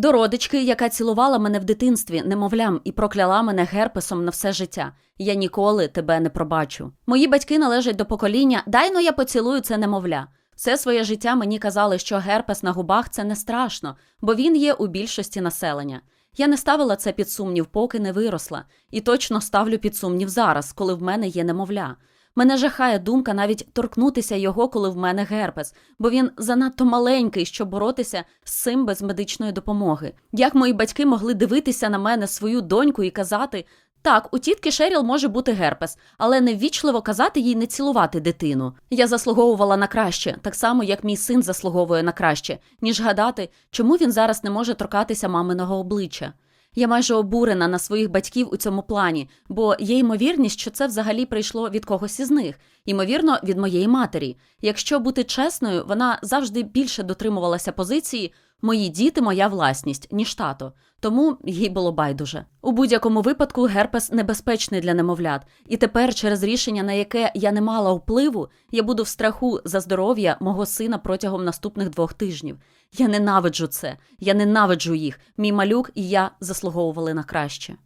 До родички, яка цілувала мене в дитинстві, немовлям, і прокляла мене герпесом на все життя. Я ніколи тебе не пробачу. Мої батьки належать до покоління Дай но я поцілую це немовля. Все своє життя мені казали, що герпес на губах це не страшно, бо він є у більшості населення. Я не ставила це під сумнів, поки не виросла, і точно ставлю під сумнів зараз, коли в мене є немовля. Мене жахає думка навіть торкнутися його, коли в мене герпес, бо він занадто маленький, щоб боротися з цим без медичної допомоги. Як мої батьки могли дивитися на мене свою доньку і казати: так, у тітки Шеріл може бути герпес, але неввічливо казати їй не цілувати дитину. Я заслуговувала на краще, так само як мій син заслуговує на краще, ніж гадати, чому він зараз не може торкатися маминого обличчя. Я майже обурена на своїх батьків у цьому плані, бо є ймовірність, що це взагалі прийшло від когось із них, ймовірно, від моєї матері. Якщо бути чесною, вона завжди більше дотримувалася позиції мої діти, моя власність, ніж тато. Тому їй було байдуже. У будь-якому випадку герпес небезпечний для немовлят, і тепер, через рішення, на яке я не мала впливу, я буду в страху за здоров'я мого сина протягом наступних двох тижнів. Я ненавиджу це. Я ненавиджу їх. Мій малюк і я заслуговували на краще.